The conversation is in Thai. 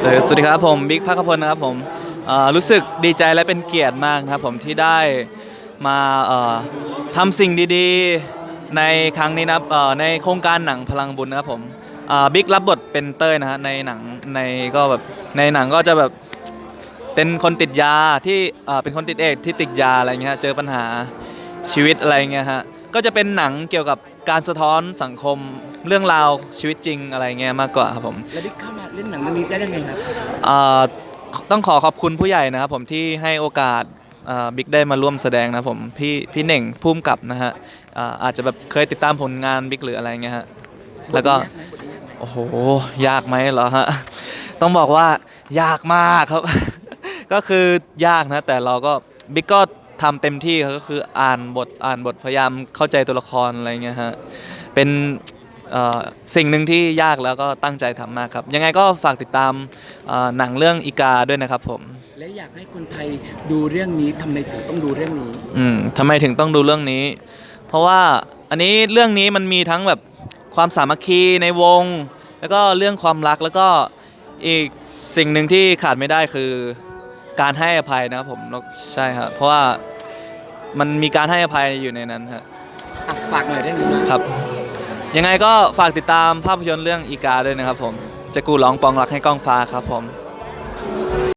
สวัสดีครับผมบิ๊กพักขพลนะครับผมรู้สึกดีใจและเป็นเกียรติมากนะครับผมที่ได้มาทำสิ่งดีๆในครั้งนี้นะครับในโครงการหนังพลังบุญนะครับผมบิ๊กรับบทเป็นเต้ยนะฮะในหนังในก็แบบในหนังก็จะแบบเป็นคนติดยาที่เป็นคนติดเอดส์ที่ติดยาอะไรเงี้ยฮะเจอปัญหาชีวิตอะไรเงี้ยฮะก็จะเป็นหนังเกี่ยวกับการสะท้อนสังคม เรื่องราวชีวิตจริงอะไรเงี้ยมากกว่าครับผมแล้วบิ๊กเข้ามาเล่นหนังเรื่องนี้ได้ยังไงครับ เอ่อต้องขอขอบคุณผู้ใหญ่นะครับผมที่ให้โอกาสเอ่อบิ๊กได้มาร่วมแสดงนะครับผมพี่พี่เหน่งพุ่มกับนะฮะเอ่ออาจจะแบบเคยติดตามผลงานบิ๊กหรืออะไรเงี้ยฮะแล้วก็โอ้โหยากไหมเหรอฮะต้องบอกว่ายากมากครับ ก็คือยากนะแต่เราก็บิ๊กก็ทำเต็มที่ครับก็คืออ่านบทอ่านบทพยายามเข้าใจตัวละครอะไรเงี้ยฮะเป็น เอ่อสิ่งหนึ่งที่ยากแล้วก็ตั้งใจทำมากครับ ยังไงก็ฝากติดตามเอ่อหนังเรื่องอีกาด้วยนะครับผม และอยากให้คนไทยดูเรื่องนี้ทำไมถึงต้องดูเรื่องนี้ อืมทำไมถึงต้องดูเรื่องนี้ เพราะว่าอันนี้เรื่องนี้มันมีทั้งแบบความสามัคคีในวง แล้วก็เรื่องความรักแล้วก็อีกสิ่งหนึ่งที่ขาดไม่ได้คือ การให้อภัยนะครับผมใช่ครับเพราะว่ามันมีการให้อภัยอยู่ในนั้นครับอะ ฝากหน่อยเรื่องนี้ครับ ยังไงก็ฝากติดตามภาพยนตร์เรื่องอีกาด้วยนะครับผมจะกูร้องปองรักให้กล้องฟ้าครับผม